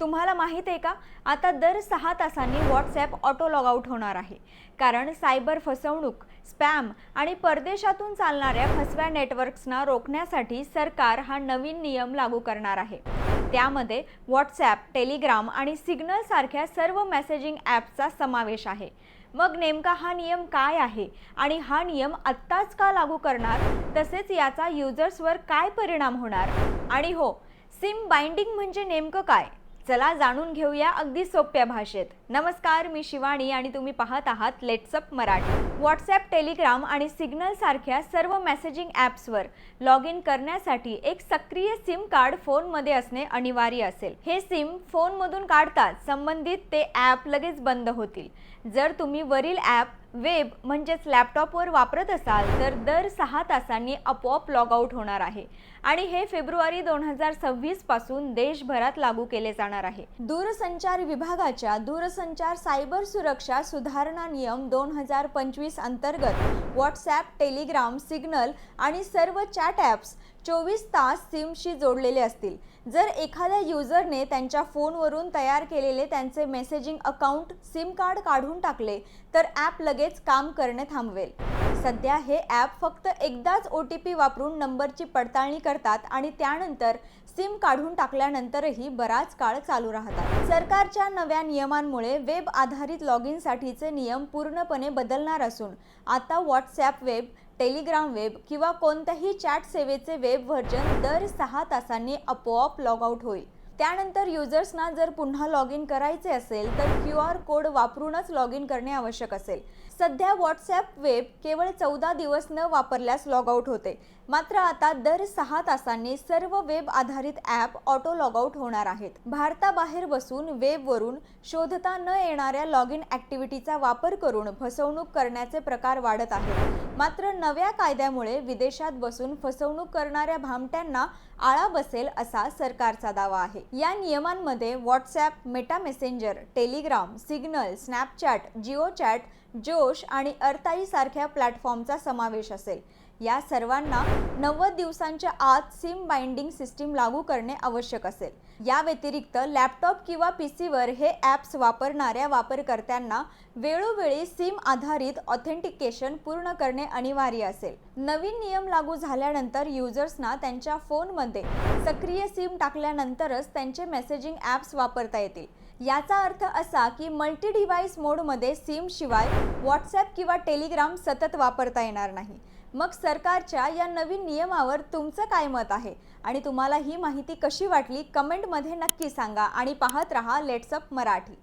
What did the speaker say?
तुम्हाला माहीत आहे का? आता दर सहा तासांनी व्हॉट्सॲप ऑटो लॉगआउट होणार आहे. कारण सायबर फसवणूक स्पॅम आणि परदेशातून चालणाऱ्या फसव्या नेटवर्क्सना रोखण्यासाठी सरकार हा नवीन नियम लागू करणार आहे. त्यामध्ये व्हॉट्सॲप टेलिग्राम आणि सिग्नल सारख्या सर्व मेसेजिंग ॲप्सचा समावेश आहे. मग नेमका हा नियम काय आहे आणि हा नियम आत्ताच का लागू करणार? तसेच याचा युजर्सवर काय परिणाम होणार? आणि हो सिम बाइंडिंग म्हणजे नेमकं काय? चला जाणून घेऊया अगदी सोप्या भाषेत. नमस्कार मी शिवानी आणि तुम्ही पाहत आहात लेट्सअप मराठी. व्हॉट्सॲप टेलिग्राम आणि सिग्नल सारख्या सर्व मेसेजिंग ॲप्सवर लॉग इन करण्यासाठी एक सक्रिय सिम कार्ड फोनमध्ये असणे अनिवार्य असेल. हे सिम फोनमधून काढताच संबंधित ते ॲप लगेच बंद होतील. जर तुम्ही वरील ॲप वेब म्हणजेच लॅपटॉपवर वापरत असाल तर दर सहा तासांनी आपोआप लॉग आउट होणार आहे. आणि हे फेब्रुवारी दोन हजार सव्वीसपासून देशभरात लागू केले जाणार आहे. दूरसंचार विभागाच्या दूरसंचार सायबर सुरक्षा सुधारणा नियम दोन हजार पंचवीस अंतर्गत व्हॉट्सॲप टेलिग्राम सिग्नल आणि सर्व चॅट ॲप्स चोवीस तास सिमशी जोडलेले असतील. जर एखाद्या युजरने त्यांच्या फोनवरून तयार केलेले त्यांचे मेसेजिंग अकाउंट सिम कार्ड काढून टाकले तर ॲप लगेच काम करणे थांबवेल. सध्या हे ॲप फक्त एकदाच ओ टी पी वापरून नंबरची पडताळणी करतात आणि त्यानंतर सिम काढून टाकल्यानंतरही बराच काळ चालू राहतात. सरकारच्या नव्या नियमांमुळे वेब आधारित लॉग इनसाठीचे नियम पूर्णपणे बदलणार असून आता व्हॉट्सॲप वेब टेलिग्राम वेब किंवा कोणत्याही चॅट सेवेचे वेब व्हर्जन दर सहा तासांनी आपोआप लॉग आउट होईल. त्यानंतर युजर्सना जर पुन्हा लॉग इन करायचे असेल तर क्यू आर कोड वापरूनच लॉग इन करणे आवश्यक असेल. सध्या व्हॉट्सॲप वेब केवळ चौदा दिवस न वापरल्यास लॉगआउट होते. मात्र आता दर सहा तासांनी सर्व वेब आधारित ॲप ऑटो लॉगआउट होणार आहेत. भारताबाहेर बसून वेबवरून शोधता न येणाऱ्या लॉग इन ॲक्टिव्हिटीचा वापर करून फसवणूक करण्याचे प्रकार वाढत आहेत. मात्र नव्या कायद्यामुळे विदेशात बसून फसवणूक करणाऱ्या भामट्यांना आळा बसेल असा सरकारचा दावा आहे. या नियमांमध्ये WhatsApp Meta Messenger Telegram Signal Snapchat Jio chat Josh आणि अर्थाई सारख्या प्लॅटफॉर्मचा समावेश असेल. या सर्वांना नव्वद दिवसांच्या आत सिम बाइंडिंग सिस्टीम लागू करणे आवश्यक असेल. या व्यतिरिक्त लॅपटॉप किंवा पी सीवर हे ॲप्स वापरणाऱ्या वापरकर्त्यांना वेळोवेळी सिम आधारित ऑथेंटिकेशन पूर्ण करणे अनिवार्य असेल. नवीन नियम लागू झाल्यानंतर युजर्सना त्यांच्या फोनमध्ये सक्रिय सिम टाकल्यानंतरच त्यांचे मेसेजिंग ॲप्स वापरता येतील. याचा अर्थ असा की मल्टी डिव्हाइस मोडमध्ये सिमशिवाय व्हॉट्सॲप किंवा टेलिग्राम सतत वापरता येणार नाही. मग सरकारच्या या नवीन नियमावर तुमचं काय मत आहे? आणि तुम्हाला ही माहिती कशी वाटली? कमेंटमध्ये नक्की सांगा आणि पाहत रहा लेट्सअप मराठी.